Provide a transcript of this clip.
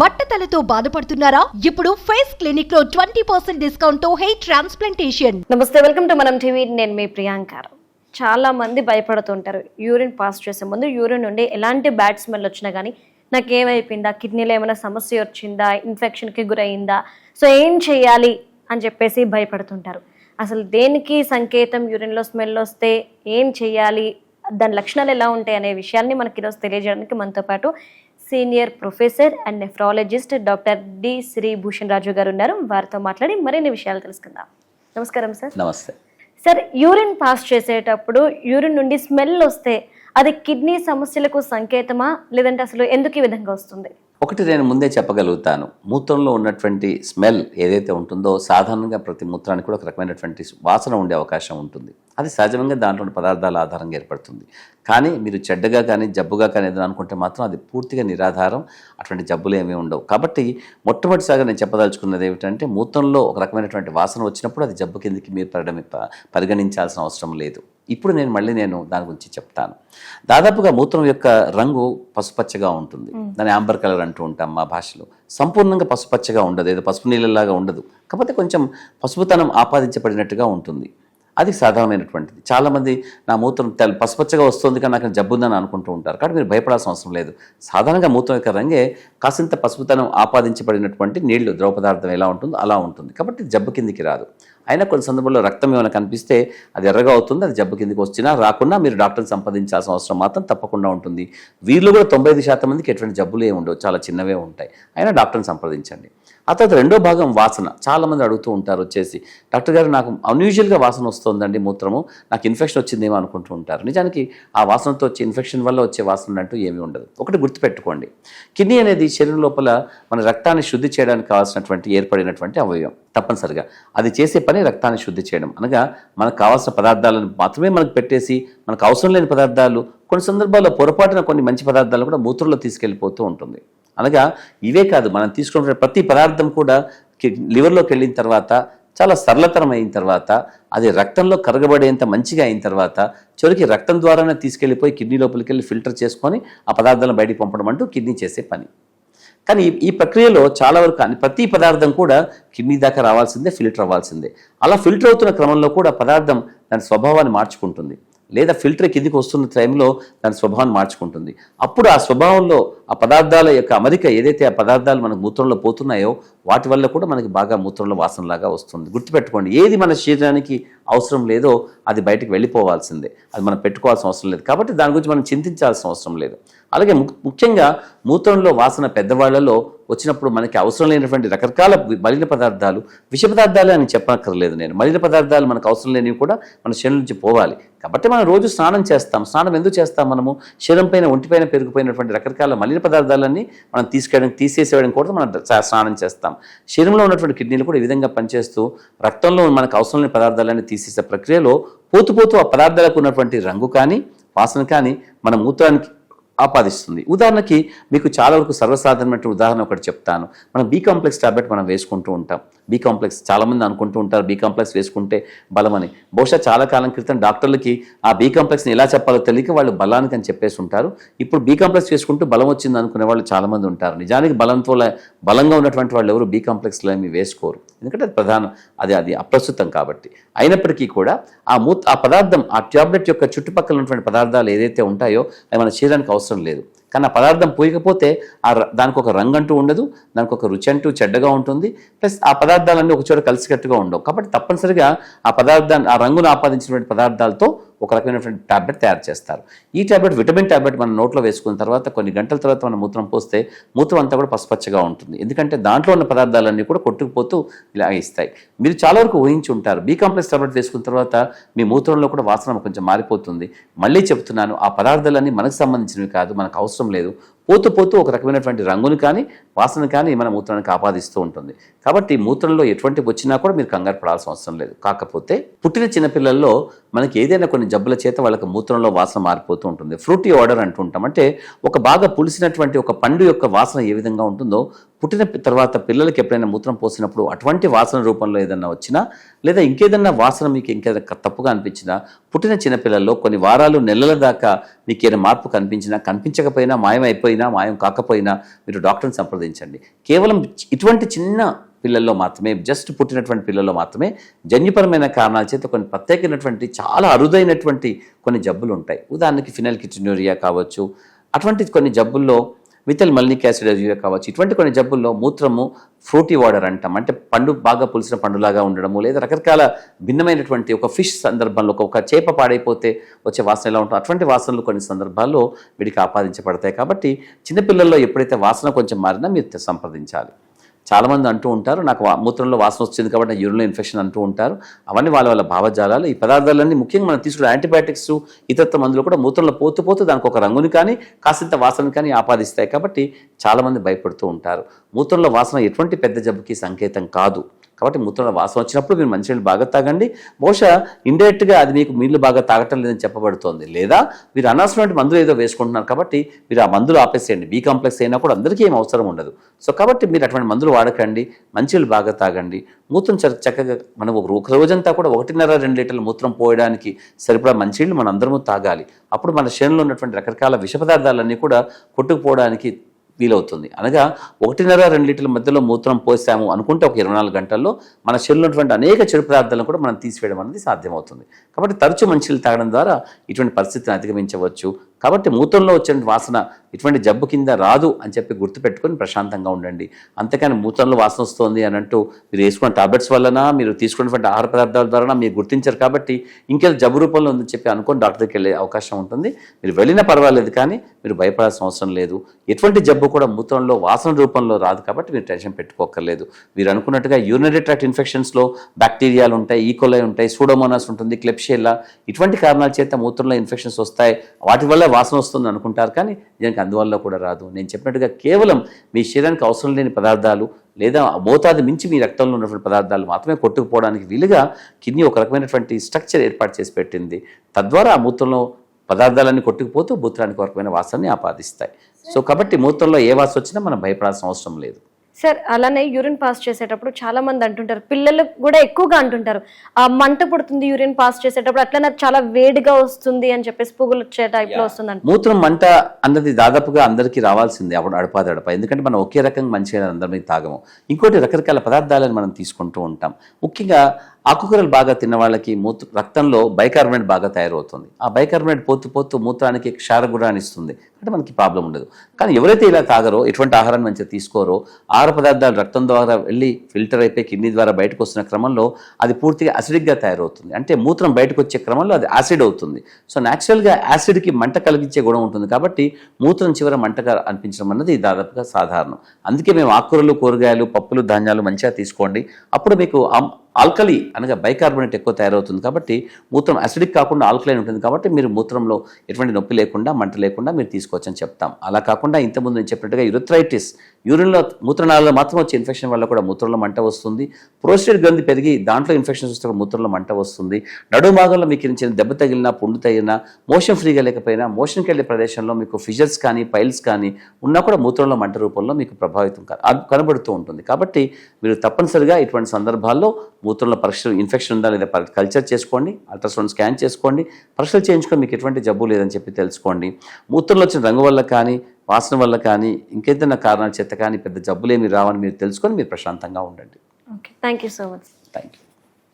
బట్టతలతో బాధపడుతున్నారా? ఇప్పుడు ఫేస్ క్లినిక్లో ట్వంటీ పర్సెంట్ డిస్కౌంట్తో హెయిర్ ట్రాన్స్ప్లాంటేషన్. నమస్తే వెల్కమ్ టు మనం టీవీ. నేను మీ ప్రియాంక. చాలా మంది భయపడుతుంటారు. యూరిన్ పాస్ చేసే ముందు యూరిన్ నుండి ఎలాంటి బ్యాడ్ స్మెల్ వచ్చినా కానీ నాకు ఏమైపోయిందా? కిడ్నీలో ఏమైనా సమస్య వచ్చిందా? ఇన్ఫెక్షన్కి గురయిందా సో ఏం చేయాలి అని చెప్పేసి భయపడుతుంటారు. అసలు దేనికి సంకేతం యూరిన్లో స్మెల్ వస్తే ఏం చేయాలి? దాని లక్షణాలు ఎలా ఉంటాయి అనే విషయాన్ని మనకి ఈరోజు తెలియజేయడానికి మనతో పాటు senior professor and nephrologist doctor D Sri Bhushan Raju garu ఉన్నారు. వారితో మాట్లాడి మరిన్ని విషయాలు తెలుసుకుందాం. నమస్కారం సార్. నమస్తే. సార్ యూరిన్ పాస్ చేసేటప్పుడు యూరిన్ నుండి స్మెల్ వస్తే అది కిడ్నీ సమస్యలకు సంకేతమా? లేదంటే అసలు ఎందుకు ఈ విధంగా వస్తుంది? ఒకటి నేను ముందే చెప్పగలుగుతాను. మూత్రంలో ఉన్నటువంటి స్మెల్ ఏదైతే ఉంటుందో సాధారణంగా ప్రతి మూత్రానికి కూడా ఒక రకమైనటువంటి వాసన ఉండే అవకాశం ఉంటుంది. అది సహజంగా దాంట్లో పదార్థాల ఆధారంగా ఏర్పడుతుంది. కానీ మీరు చెడ్డగా కానీ జబ్బుగా కానీ ఏదైనా అనుకుంటే మాత్రం అది పూర్తిగా నిరాధారం. అటువంటి జబ్బులు ఏమీ ఉండవు. కాబట్టి మొట్టమొదటిసారిగా నేను చెప్పదలుచుకున్నది ఏమిటంటే మూత్రంలో ఒక రకమైనటువంటి వాసన వచ్చినప్పుడు అది జబ్బు కిందకి మీరు పరిగణ పరిగణించాల్సిన అవసరం లేదు. ఇప్పుడు నేను మళ్ళీ నేను దాని గురించి చెప్తాను. దాదాపుగా మూత్రం యొక్క రంగు పసుపచ్చగా ఉంటుంది. దాన్ని ఆంబర్ కలర్ అంటూ ఉంటాం మా భాషలో. సంపూర్ణంగా పసుపచ్చగా ఉండదు. ఏదో పసుపు నీళ్ళలాగా ఉండదు. కాకపోతే కొంచెం పసుపుతనం ఆపాదించబడినట్టుగా ఉంటుంది. అది సాధారణమైనటువంటిది. చాలామంది నా మూత్రం తెల్ల పసుపచ్చగా వస్తుంది కానీ నాకు జబ్బు ఉందని అనుకుంటూ ఉంటారు. కాబట్టి మీరు భయపడాల్సిన అవసరం లేదు. సాధారణంగా మూత్రం యొక్క రంగే కాసింత పసుపుతనం ఆపాదించబడినటువంటి నీళ్ళు ద్రవ పదార్థం ఎలా ఉంటుందో అలా ఉంటుంది. కాబట్టి జబ్బు కిందికి రాదు. అయినా కొన్ని సందర్భంలో రక్తం ఏమైనా కనిపిస్తే అది ఎర్రగా అవుతుంది అది జబ్బు కిందికి వచ్చినా రాకుండా మీరు డాక్టర్ని సంప్రదించాల్సిన అవసరం మాత్రం తప్పకుండా ఉంటుంది. వీరిలో కూడా తొంభై ఐదు శాతం మందికి ఎటువంటి జబ్బులు ఏమి ఉండవు. చాలా చిన్నవే ఉంటాయి. అయినా డాక్టర్ని సంప్రదించండి. ఆ తర్వాత రెండో భాగం వాసన. చాలామంది అడుగుతూ ఉంటారు వచ్చేసి డాక్టర్ గారు నాకు అన్యూజువల్గా వాసన వస్తుందండి మూత్రము. నాకు ఇన్ఫెక్షన్ వచ్చిందేమో అనుకుంటూ ఉంటారు. నిజానికి ఆ వాసనతో వచ్చే ఇన్ఫెక్షన్ వల్ల వచ్చే వాసన అంటూ ఏమీ ఉండదు. ఒకటి గుర్తుపెట్టుకోండి. కిడ్నీ అనేది శరీరం లోపల మన రక్తాన్ని శుద్ధి చేయడానికి కావాల్సినటువంటి ఏర్పడినటువంటి అవయవం తప్పనిసరిగా. అది చేసే పని రక్తాన్ని శుద్ధి చేయడం. అనగా మనకు కావాల్సిన పదార్థాలను మాత్రమే మనకు పెట్టేసి మనకు అవసరం లేని పదార్థాలు కొన్ని సందర్భాల్లో పొరపాటున కొన్ని మంచి పదార్థాలు కూడా మూత్రంలో తీసుకెళ్ళిపోతూ ఉంటుంది. అనగా ఇవే కాదు మనం తీసుకున్న ప్రతి పదార్థం కూడా లివర్లోకి వెళ్ళిన తర్వాత చాలా సరళతరం అయిన తర్వాత అది రక్తంలో కరగబడేంత మంచిగా అయిన తర్వాత చివరికి రక్తం ద్వారానే తీసుకెళ్ళిపోయి కిడ్నీ లోపలికి వెళ్ళి ఫిల్టర్ చేసుకొని ఆ పదార్థాలను బయటికి పంపడం అంటూ కిడ్నీ చేసే పని. కానీ ఈ- ప్రక్రియలో చాలా వరకు ప్రతి పదార్థం కూడా కిడ్నీ దాకా రావాల్సిందే ఫిల్టర్ అవ్వాల్సిందే. అలా ఫిల్టర్ అవుతున్న క్రమంలో కూడా పదార్థం దాని స్వభావాన్ని మార్చుకుంటుంది. లేదా ఫిల్టర్ కిందికి వస్తున్న టైంలో దాని స్వభావాన్ని మార్చుకుంటుంది. అప్పుడు ఆ స్వభావంలో ఆ పదార్థాల యొక్క అమరిక ఏదైతే ఆ పదార్థాలు మనకు మూత్రంలో పోతున్నాయో వాటి వల్ల కూడా మనకి బాగా మూత్రంలో వాసనలాగా వస్తుంది. గుర్తుపెట్టుకోండి ఏది మన శరీరానికి అవసరం లేదో అది బయటకు వెళ్ళిపోవాల్సిందే. అది మనం పెట్టుకోవాల్సిన అవసరం లేదు. కాబట్టి దాని గురించి మనం చింతించాల్సిన అవసరం లేదు. అలాగే ము- ముఖ్యంగా మూత్రంలో వాసన పెద్దవాళ్ళలో వచ్చినప్పుడు మనకి అవసరం లేనటువంటి రకరకాల మలిన పదార్థాలు విష పదార్థాలే అని చెప్పక్కర్లేదు నేను. మలిన పదార్థాలు మనకు అవసరం లేనివి కూడా మన శరీరం నుంచి పోవాలి. కాబట్టి మనం రోజు స్నానం చేస్తాం. స్నానం ఎందుకు చేస్తాం మనము? శరీరం పైన ఒంటిపైన పెరిగిపోయినటువంటి రకరకాల మలిన పదార్థాలన్నీ మనం తీసుకెళ్ళడం తీసేసేయడం కూడా మనం స్నానం చేస్తాం. శరీరంలో ఉన్నటువంటి కిడ్నీలు కూడా ఈ విధంగా పనిచేస్తూ రక్తంలో మనకు అవసరం లేని పదార్థాలన్నీ తీసేసే ప్రక్రియలో పోతూ పోతూ ఆ పదార్థాలకు ఉన్నటువంటి రంగు కానీ వాసన కానీ మన మూత్రానికి ఆపాదిస్తుంది. ఉదాహరణకి మీకు చాలా వరకు సర్వసాధారణమైన ఉదాహరణ ఒకటి చెప్తాను. మనం బీ కాంప్లెక్స్ టాబ్లెట్ మనం వేసుకుంటూ ఉంటాం. బీ కాంప్లెక్స్ చాలామంది అనుకుంటూ ఉంటారు బీ కాంప్లెక్స్ వేసుకుంటే బలమని బహుశా చాలా కాలం క్రితం డాక్టర్లకి ఆ బీ కాంప్లెక్స్ని ఎలా చెప్పాలో తెలియక వాళ్ళు బలానికి అని చెప్పేసి ఉంటారు. ఇప్పుడు బీ కాంప్లెక్స్ వేసుకుంటూ బలం వచ్చింది అనుకునే వాళ్ళు చాలామంది ఉంటారు. నిజానికి బలంతో బలంగా ఉన్నటువంటి వాళ్ళు ఎవరు బీ కాంప్లెక్స్లో ఏమి వేసుకోరు. ఎందుకంటే అది ప్రధానం అది అది అప్రస్తుతం కాబట్టి. అయినప్పటికీ కూడా ఆ మూత్ ఆ పదార్థం ఆ ట్యాబ్లెట్ యొక్క చుట్టుపక్కల ఉన్నటువంటి పదార్థాలు ఏదైతే ఉంటాయో అవి మన శరీరానికి అవసరం లేదు. కానీ ఆ పదార్థం పోయకపోతే ఆ ర- దానికి ఒక రంగు అంటూ ఉండదు దానికి ఒక రుచి అంటూ చెడ్డగా ఉంటుంది ప్లస్ ఆ పదార్థాలన్నీ ఒక చోట కలిసికట్టుగా ఉండవు. కాబట్టి తప్పనిసరిగా ఆ పదార్థాన్ని ఆ రంగును ఆపాదించినటువంటి పదార్థాలతో ఒక రకమైనటువంటి టాబ్లెట్ తయారు చేస్తారు. ఈ టాబ్లెట్ విటమిన్ టాబ్లెట్ మన నోట్లో వేసుకున్న తర్వాత కొన్ని గంటల తర్వాత మనం మూత్రం పోస్తే మూత్రం అంతా కూడా పసుపచ్చగా ఉంటుంది. ఎందుకంటే దాంట్లో ఉన్న పదార్థాలన్నీ కూడా కొట్టుకుపోతూ ఇలా ఇస్తాయి. మీరు చాలా వరకు ఊహించి ఉంటారు. బీ కాంప్లెక్స్ టాబ్లెట్ వేసుకున్న తర్వాత మీ మూత్రంలో కూడా వాసన కొంచెం మారిపోతుంది. మళ్ళీ చెప్తున్నాను ఆ పదార్థాలన్నీ మనకు సంబంధించినవి కాదు మనకు అవసరం లేదు. పోతూ పోతూ ఒక రకమైనటువంటి రంగుని కానీ వాసన కానీ మన మూత్రానికి ఆపాదిస్తూ ఉంటుంది. కాబట్టి మూత్రంలో ఎటువంటి వచ్చినా కూడా మీరు కంగారు పడాల్సిన అవసరం లేదు. కాకపోతే పుట్టిన చిన్నపిల్లల్లో మనకి ఏదైనా కొన్ని జబ్బుల చేత వాళ్ళకి మూత్రంలో వాసన మారిపోతూ ఉంటుంది. ఫ్రూటీ ఆర్డర్ అంటుంటాం అంటే ఒక బాగా పులిసినటువంటి ఒక పండు యొక్క వాసన ఏ విధంగా ఉంటుందో పుట్టిన తర్వాత పిల్లలకి ఎప్పుడైనా మూత్రం పోసినప్పుడు అటువంటి వాసన రూపంలో ఏదన్నా వచ్చినా లేదా ఇంకేదన్నా వాసన మీకు ఇంకేదైనా తప్పుగా అనిపించినా పుట్టిన చిన్నపిల్లల్లో కొన్ని వారాలు నెలల దాకా మీకు ఏదైనా మార్పు కనిపించినా కనిపించకపోయినా మాయమైపోయినా మాయం కాకపోయినా మీరు డాక్టర్ని సంప్రదించండి. కేవలం ఇటువంటి చిన్న పిల్లల్లో మాత్రమే జస్ట్ పుట్టినటువంటి పిల్లల్లో మాత్రమే జన్యుపరమైన కారణాల చేత కొన్ని ప్రత్యేకమైనటువంటి చాలా అరుదైనటువంటి కొన్ని జబ్బులు ఉంటాయి. ఉదాహరణకి ఫినల్ కిటినూరియా కావచ్చు అటువంటి కొన్ని జబ్బుల్లో వితల్ మల్నిక్ యాసిడ్ యూరియా కావచ్చు. ఇటువంటి కొన్ని జబ్బుల్లో మూత్రము ఫ్రూటీ వాటర్ అంటాం. అంటే పండు బాగా పులిసిన పండులాగా ఉండడము లేదా రకరకాల భిన్నమైనటువంటి ఒక ఫిష్ సందర్భంలో ఒక- చేప పాడైపోతే వచ్చే వాసన ఎలా ఉంటుంది అటువంటి వాసనలు కొన్ని సందర్భాల్లో వీడికి ఆపాదించబడతాయి. కాబట్టి చిన్నపిల్లల్లో ఎప్పుడైతే వాసన కొంచెం మారినా మీరు సంప్రదించాలి. చాలామంది అంటూ ఉంటారు నాకు మూత్రంలో వాసన వచ్చింది కాబట్టి యూరిన్లో ఇన్ఫెక్షన్ అంటూ ఉంటారు. అవన్నీ వాళ్ళ వాళ్ళ భావజాలాలు. ఈ పదార్థాలన్నీ ముఖ్యంగా మనం తీసుకునే యాంటీబయాటిక్స్ ఇతరత్వ మందులు కూడా మూత్రంలో పోతూ పోతూ దానికి ఒక రంగుని కానీ కాసింత వాసన కానీ ఆపాదిస్తాయి కాబట్టి చాలామంది భయపడుతూ ఉంటారు. మూత్రంలో వాసన ఎటువంటి పెద్ద జబ్బుకి సంకేతం కాదు. కాబట్టి మూత్రంలో వాసన వచ్చినప్పుడు మీరు మంచినీళ్ళు బాగా తాగండి. బహుశా ఇండైరెక్ట్గా అది మీకు నీళ్ళు బాగా తాగటం లేదని చెప్పబడుతోంది. లేదా మీరు అనవసరమైన మందులు ఏదో వేసుకుంటున్నారు కాబట్టి మీరు ఆ మందులు ఆపేసేయండి. బీ కాంప్లెక్స్ అయినా కూడా అందరికీ ఏం అవసరం ఉండదు. సో కాబట్టి మీరు అటువంటి మందులు వాడకండి. మంచినీళ్ళు బాగా తాగండి. మూత్రం చక్కగా మనం ఒక ఒక రోజంతా కూడా ఒకటిన్నర రెండు లీటర్ల మూత్రం పోయడానికి సరిపడా మంచినీళ్ళు మనం అందరము తాగాలి. అప్పుడు మన శరీరంలో ఉన్నటువంటి రకరకాల విష పదార్థాలన్నీ కూడా కొట్టుకుపోవడానికి వీలవుతుంది. అనగా ఒకటిన్నర రెండు లీటర్ల మధ్యలో మూత్రం పోసాము అనుకుంటే ఒక ఇరవై నాలుగు గంటల్లో మన శరీరంలో ఉన్నటువంటి అనేక చెడు పదార్థాలను కూడా మనం తీసివేయడం అనేది సాధ్యమవుతుంది. కాబట్టి తరచు మంచినీళ్ళు తాగడం ద్వారా ఇటువంటి పరిస్థితిని అధిగమించవచ్చు. కాబట్టి మూత్రంలో వచ్చిన వాసన ఇటువంటి జబ్బు కింద రాదు అని చెప్పి గుర్తుపెట్టుకొని ప్రశాంతంగా ఉండండి. అంతేకాని మూత్రంలో వాసన వస్తుంది అని అంటూ మీరు వేసుకున్న టాబ్లెట్స్ వలన మీరు తీసుకున్నటువంటి ఆహార పదార్థాల ద్వారా మీరు గుర్తించారు కాబట్టి ఇంకేదో జబ్బు రూపంలో ఉందని చెప్పి అనుకొని డాక్టర్కి వెళ్ళే అవకాశం ఉంటుంది. మీరు వెళ్ళినా పర్వాలేదు కానీ మీరు భయపడాల్సిన అవసరం లేదు. ఎటువంటి జబ్బు కూడా మూత్రంలో వాసన రూపంలో రాదు కాబట్టి మీరు టెన్షన్ పెట్టుకోకర్లేదు మీరు అనుకున్నట్టుగా యూరినరీ ట్రాక్ట్ ఇన్ఫెక్షన్స్లో బ్యాక్టీరియాలు ఉంటాయి e. ఈకోలై ఉంటాయి సూడోమోనాస్ ఉంటుంది క్లెప్షియల్లా ఇటువంటి కారణాల చేత మూత్రంలో ఇన్ఫెక్షన్స్ వస్తాయి. వాటి వల్ల వాసన వస్తుంది అనుకుంటారు కానీ దీనికి అందువల్ల కూడా రాదు. నేను చెప్పినట్టుగా కేవలం మీ శరీరానికి అవసరం లేని పదార్థాలు లేదా మోతాదు మించి మీ రక్తంలో ఉన్నటువంటి పదార్థాలు మాత్రమే కొట్టుకుపోవడానికి వీలుగా కిడ్నీ ఒక రకమైనటువంటి స్ట్రక్చర్ ఏర్పాటు చేసి పెట్టింది. తద్వారా ఆ మూత్రంలో పదార్థాలన్నీ కొట్టుకుపోతూ మూత్రానికి ఒక రకమైన వాసనని ఆపాదిస్తాయి. సో కాబట్టి మూత్రంలో ఏ వాసన వచ్చినా మనం భయపడాల్సిన అవసరం లేదు. సార్ అలానే యూరిన్ పాస్ చేసేటప్పుడు చాలా మంది అంటుంటారు పిల్లలు కూడా ఎక్కువగా అంటుంటారు ఆ మంట పుడుతుంది యూరిన్ పాస్ చేసేటప్పుడు అట్లా నాకు చాలా వేడిగా వస్తుంది అని చెప్పేసి పువ్వులు వచ్చే టైప్లో వస్తుంది అంట మూత్రం మంట అన్నది దాదాపుగా అందరికీ రావాల్సిందే అప్పుడు అడపాదడప ఎందుకంటే మనం ఒకే రకంగా మంచిగా అందరినీ తాగము. ఇంకోటి రకరకాల పదార్థాలను మనం తీసుకుంటూ ఉంటాం. ముఖ్యంగా ఆకుకూరలు బాగా తిన్న వాళ్ళకి మూత్ర రక్తంలో బైకార్బోనేట్ బాగా తయారవుతుంది. ఆ బైకార్బోనేట్ పోతు పోతూ మూత్రానికి క్షారగుణాన్ని ఇస్తుంది. అంటే మనకి ప్రాబ్లం ఉండదు. కానీ ఎవరైతే ఇలా తాగరో ఎటువంటి ఆహారాన్ని మంచిగా తీసుకోరో ఆహార పదార్థాలు రక్తం ద్వారా వెళ్ళి ఫిల్టర్ అయిపోయి కిడ్నీ ద్వారా బయటకు వస్తున్న క్రమంలో అది పూర్తిగా అసిడిక్గా తయారవుతుంది. అంటే మూత్రం బయటకు వచ్చే క్రమంలో అది యాసిడ్ అవుతుంది. సో న్యాచురల్గా యాసిడ్కి మంట కలిగించే గుణం ఉంటుంది కాబట్టి మూత్రం చివర మంటగా అనిపించడం అన్నది దాదాపుగా సాధారణం. అందుకే మేము ఆకుకూరలు కూరగాయలు పప్పులు ధాన్యాలు మంచిగా తీసుకోండి. అప్పుడు మీకు ఆల్కలీ అనగా బైకార్బోనేట్ ఎక్కువ తయారవుతుంది కాబట్టి మూత్రం అసిడిక్ కాకుండా ఆల్కలైన్ ఉంటుంది కాబట్టి మీరు మూత్రంలో ఎటువంటి నొప్పి లేకుండా మంట లేకుండా మీరు తీసుకోవచ్చని చెప్తాం. అలా కాకుండా ఇంతకుముందు నేను చెప్పినట్టుగా యురథ్రైటిస్ యూరిన్లో మూత్రనాళాల్లో మాత్రం వచ్చే ఇన్ఫెక్షన్ వల్ల కూడా మూత్రంలో మంట వస్తుంది. ప్రోస్టేట్ గ్రంథి పెరిగి దాంట్లో ఇన్ఫెక్షన్స్ వస్తే కూడా మూత్రంలో మంట వస్తుంది. నడుమాగంలో మీకు ఇచ్చిన దెబ్బ తగిలినా పుండు తగిలినా మోషన్ ఫ్రీగా లేకపోయినా మోషన్కి వెళ్ళే ప్రదేశంలో మీకు ఫిజర్స్ కానీ పైల్స్ కానీ ఉన్నా కూడా మూత్రంలో మంట రూపంలో మీకు ప్రభావితం క- కనబడుతూ ఉంటుంది. కాబట్టి మీరు తప్పనిసరిగా ఇటువంటి సందర్భాల్లో మూత్రంలో పరీక్ష ఇన్ఫెక్షన్ ఉందా లేదా కల్చర్ చేసుకోండి అల్ట్రాసౌండ్ స్కాన్ చేసుకోండి పరీక్షలు చేయించుకొని మీకు ఎటువంటి జబ్బు లేదని చెప్పి తెలుసుకోండి. మూత్రంలో వచ్చిన రంగు వల్ల కానీ వాసన వల్ల కానీ ఇంకేదైనా కారణాల చేత కానీ పెద్ద జబ్బులేమి రావని మీరు తెలుసుకొని మీరు ప్రశాంతంగా ఉండండి. Okay thank you so much thank you